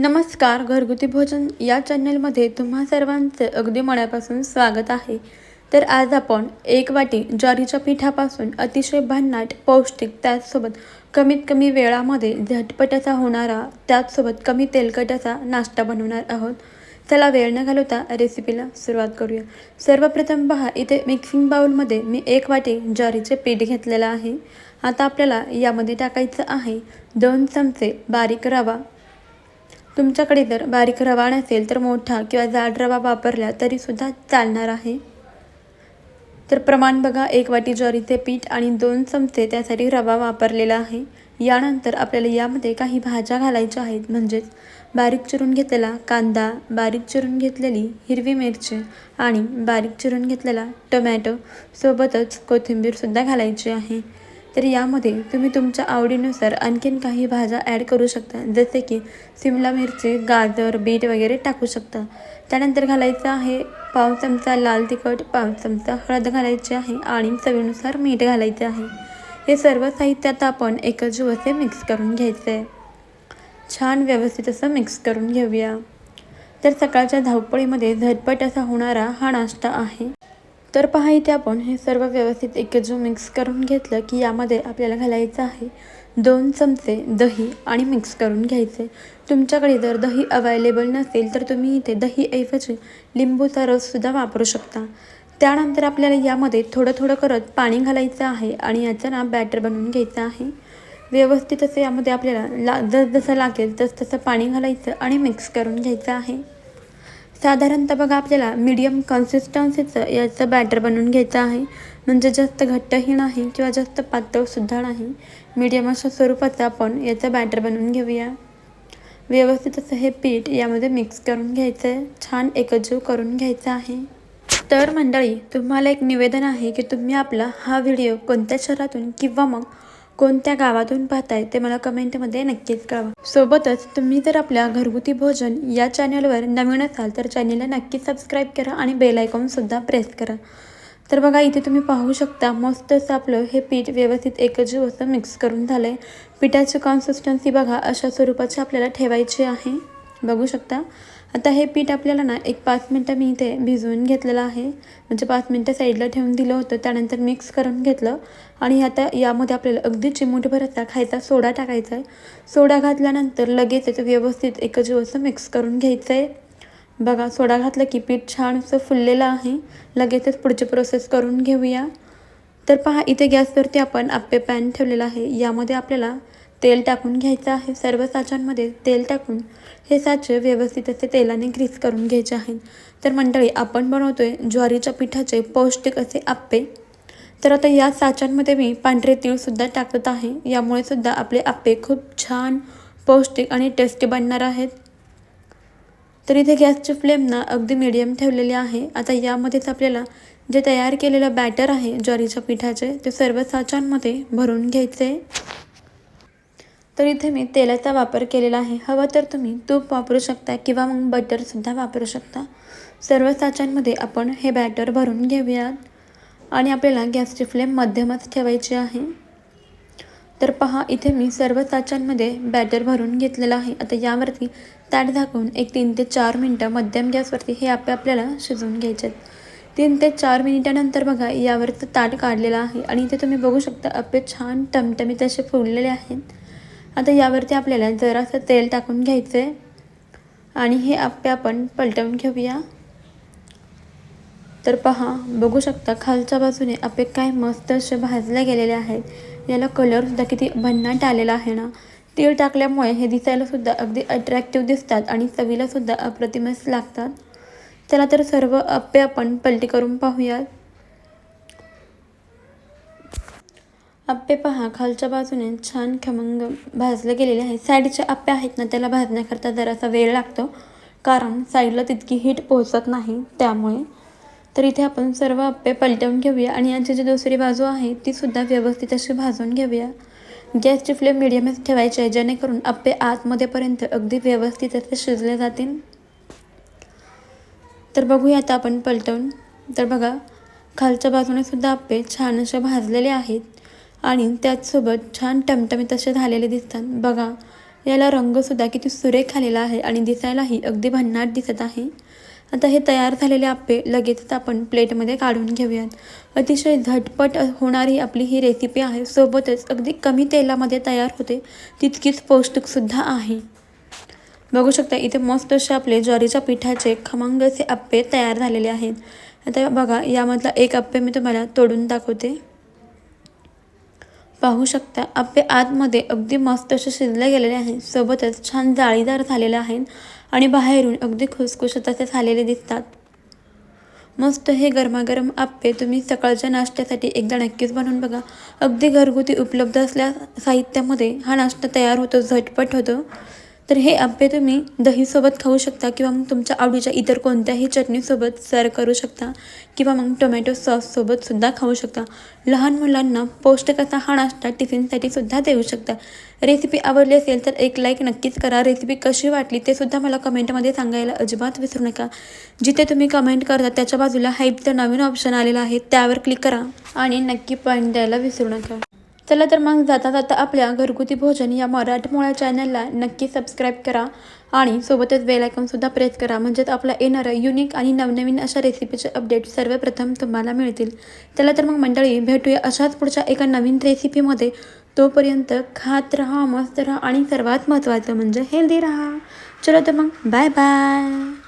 नमस्कार घरगुती भोजन या चॅनलमध्ये तुम्हा सर्वांचे अगदी मनापासून स्वागत आहे. तर आज आपण एक वाटी ज्वारीच्या पिठापासून अतिशय भन्नाट पौष्टिक त्याचसोबत कमीत कमी वेळामध्ये झटपटाचा होणारा त्याचसोबत कमी तेलकटाचा नाश्ता बनवणार आहोत. चला वेळ न घालवता रेसिपीला सुरुवात करूया. सर्वप्रथम पहा इथे मिक्सिंग बाउलमध्ये मी एक वाटी ज्वारीचे पीठ घेतलेलं आहे. आता आपल्याला यामध्ये टाकायचं आहे दोन चमचे बारीक रवा तुमच्याकडे जर बारीक रवा नसेल तर मोठा किंवा जाड रवा वापरला तरीसुद्धा चालणार आहे. तर प्रमाण बघा एक वाटी ज्वारीचे पीठ आणि दोन चमचे त्यासाठी रवा वापरलेला आहे. यानंतर आपल्याला यामध्ये काही भाज्या घालायच्या आहेत. म्हणजेच बारीक चिरून घेतलेला कांदा बारीक चिरून घेतलेली हिरवी मिरची आणि बारीक चिरून घेतलेला टोमॅटो सोबतच कोथिंबीरसुद्धा घालायची आहे. तर यामध्ये तुम्ही तुमच्या आवडीनुसार आणखीन काही भाज्या ॲड करू शकता. जसे की सिमला मिरची गाजर बीट वगैरे टाकू शकता. त्यानंतर घालायचं आहे पाव चमचा लाल तिखट पाव चमचा हळद घालायची आहे आणि चवीनुसार मीठ घालायचे आहे. हे सर्व साहित्य आता आपण एकच असे मिक्स करून घ्यायचं. आहे छान व्यवस्थित असं मिक्स करून घेऊया. तर सकाळच्या धावपळीमध्ये झटपट असा होणारा हा नाश्ता आहे. तर पहा इथे आपण हे सर्व व्यवस्थित एकजू मिक्स करून घेतलं की यामध्ये आपल्याला घालायचं आहे दोन चमचे दही आणि मिक्स करून घ्यायचे. तुमच्याकडे जर दही अवेलेबल नसेल तर तुम्ही इथे दहीऐवजी लिंबूचा रससुद्धा वापरू शकता. त्यानंतर आपल्याला यामध्ये थोडं थोडं करत पाणी घालायचं आहे आणि याचं ना बॅटर बनवून घ्यायचं आहे. व्यवस्थित असं यामध्ये आपल्याला ला जसं लागेल तस तसं पाणी घालायचं आणि मिक्स करून घ्यायचं आहे. साधारणतः बघा आपल्याला मीडियम कन्सिस्टन्सीचं याचं बॅटर बनवून घ्यायचं आहे. म्हणजे जास्त घट्टही नाही किंवा जास्त पातळसुद्धा नाही. मीडियम अशा स्वरूपाचं आपण याचं बॅटर बनवून घेऊया. व्यवस्थित असं हे पीठ यामध्ये मिक्स करून घ्यायचं आहे छान एकजीव करून घ्यायचं आहे. तर मंडळी तुम्हाला एक निवेदन आहे की तुम्ही आपला हा व्हिडिओ कोणत्या शहरातून किंवा मग कोणत्या गावातून पाहताय ते मला कमेंटमध्ये नक्कीच कळवा. सोबतच तुम्ही जर आपल्या घरगुती भोजन या चॅनलवर नवीन असाल तर चॅनलला नक्की सबस्क्राईब करा आणि बेल आयकॉनसुद्धा प्रेस करा. तर बघा इथे तुम्ही पाहू शकता मस्त असं आपलं हे पीठ व्यवस्थित एकजीव असं मिक्स करून झालं आहे पिठाची कन्सिस्टन्सी बघा अशा स्वरूपाची आपल्याला ठेवायची आहे. बघू शकता. आता हे पीठ आपल्याला ना एक पाच मिनटं मी इथे भिजवून घेतलेलं आहे. म्हणजे पाच मिनटं साईडला ठेवून दिलं होतं त्यानंतर मिक्स करून घेतलं. आणि आता यामध्ये आपल्याला अगदी चिमूटभर असा खायचा सोडा टाकायचा आहे. सोडा घातल्यानंतर लगेच याचं व्यवस्थित एकजीव असं मिक्स करून घ्यायचं आहे. बघा सोडा घातलं की पीठ छान असं फुललेलं आहे. लगेचच पुढची प्रोसेस करून घेऊया. तर पहा इथे गॅसवरती आपण आप्पे पॅन ठेवलेला आहे. यामध्ये आपल्याला तेल टाकून घ्यायचं आहे. सर्व साच्यांमध्ये तेल टाकून हे साचे व्यवस्थित असे तेलाने ग्रीस करून घ्यायचे आहेत तर मंडळी आपण बनवतोय ज्वारीच्या पिठाचे पौष्टिक असे आप्पे. तर आता या साच्यांमध्ये मी पांढरे तीळसुद्धा टाकत आहे. यामुळे सुद्धा आपले आप्पे खूप छान पौष्टिक आणि टेस्टी बनणार आहेत. तर इथे गॅसची फ्लेम ना अगदी मिडियम ठेवलेली आहे. आता यामध्येच आपल्याला जे तयार केलेलं बॅटर आहे ज्वारीच्या पिठाचे ते सर्व साच्यांमध्ये भरून घ्यायचे. तर इथे मी तेलाचा वापर केलेला आहे. हवं तर तुम्ही तूप वापरू शकता किंवा मग बटरसुद्धा वापरू शकता. सर्व साच्यांमध्ये आपण हे बॅटर भरून घेऊयात. आणि आपल्याला गॅसची फ्लेम मध्यमच ठेवायची आहे. तर पहा इथे मी सर्व साच्यांमध्ये बॅटर भरून घेतलेलं आहे. आता यावरती ताट झाकून एक तीन ते चार मिनटं मध्यम गॅसवरती हे आपे आपल्याला शिजवून घ्यायचे आहेत. तीन ते चार मिनिटानंतर बघा यावरचं ताट काढलेलं आहे. आणि इथे तुम्ही बघू शकता आपे छान टमटमीत असे फुललेले आहेत. आता यावरती आपल्याला जरासं तेल टाकून घ्यायचं आहे आणि हे आप्पे आपण पलटवून घेऊया. तर पहा बघू शकता खालच्या बाजूने आपे काय मस्त असे भाजले गेलेले आहेत. याला कलरसुद्धा किती भन्नाट आलेला आहे ना. तेल टाकल्यामुळे हे दिसायलासुद्धा अगदी अट्रॅक्टिव्ह दिसतात आणि चवीलासुद्धा अप्रतिमच लागतात. चला तर सर्व आप्पे आपण पलटी करून पाहूयात. आप्पे पहा खालच्या बाजूने छान खमंग भाजले गेलेले आहे. साईडचे आप्पे आहेत ना त्याला भाजण्याकरता जरासा वेळ लागतो. कारण साईडला तितकी हीट पोहोचत नाही त्यामुळे. तर इथे आपण सर्व आप्पे पलटवून घेऊया आणि याची जी दुसरी बाजू आहे तीसुद्धा व्यवस्थित अशी भाजून घेऊया. गॅसची फ्लेम मिडियमच ठेवायची आहे जेणेकरून आप्पे आतमध्येपर्यंत अगदी व्यवस्थित असे शिजले जातील. तर बघूया आता आपण पलटवून. तर बघा खालच्या बाजूने सुद्धा आप्पे छान असे भाजलेले आहेत. आणि त्याचसोबत छान टमटमीत असे झालेले दिसतात. बघा याला रंगसुद्धा किती सुरेख आलेला आहे आणि दिसायलाही अगदी भन्नाट दिसत आहे. आता हे तयार झालेले आप्पे लगेचच आपण प्लेटमध्ये काढून घेऊयात. अतिशय झटपट होणारी आपली ही रेसिपी आहे. सोबतच अगदी कमी तेलामध्ये तयार होते तितकीच पौष्टिकसुद्धा आहे. बघू शकता इथे मस्त असे आपले ज्वारीच्या पिठाचे खमंग असे आप्पे तयार झालेले आहेत. आता बघा यामधला एक आप्पे मी तुम्हाला तोडून दाखवते. पाहू शकता. आप्पे आतमध्ये अगदी मस्त असे शिजले गेलेले आहेत सोबतच छान जाळीदार झालेले आहेत आणि बाहेरून अगदी खुसखुशीत असे झालेले दिसतात. मस्त हे गरमागरम आप्पे तुम्ही सकाळच्या नाश्त्यासाठी एकदा नक्कीच बनवून बघा. अगदी घरगुती उपलब्ध असल्या साहित्यामध्ये हा नाश्ता तयार होतो झटपट होतो. तर हे आंबे तुम्ही दहीसोबत खाऊ शकता किंवा मग तुमच्या आवडीच्या इतर कोणत्याही चटणीसोबत सर्व करू शकता किंवा मग टोमॅटो सॉससोबत सुद्धा खाऊ शकता. लहान मुलांना पौष्टिक असा हा नाश्ता टिफिनसाठी सुद्धा देऊ शकता. रेसिपी आवडली असेल तर एक लाईक नक्कीच करा. रेसिपी कशी वाटली ते सुद्धा मला कमेंटमध्ये सांगायला अजिबात विसरू नका. जिथे तुम्ही कमेंट करता त्याच्या बाजूला हाईपचं नवीन ऑप्शन आलेलं आहे त्यावर क्लिक करा आणि नक्की पॉईंट द्यायला विसरू नका. चला तर मग जाता जाता आपल्या घरगुती भोजन या मराठमोळ्या चॅनलला नक्की सबस्क्राईब करा आणि सोबतच बेलायकॉनसुद्धा प्रेस करा. म्हणजेच आपला येणारं युनिक आणि नवनवीन अशा रेसिपीचे अपडेट सर्वप्रथम तुम्हाला मिळतील. चला तर मग मंडळी भेटूया अशाच पुढच्या एका नवीन रेसिपीमध्ये तोपर्यंत खात राहा मस्त राहा आणि सर्वात महत्त्वाचं म्हणजे हेल्दी राहा. चला तर मग बाय बाय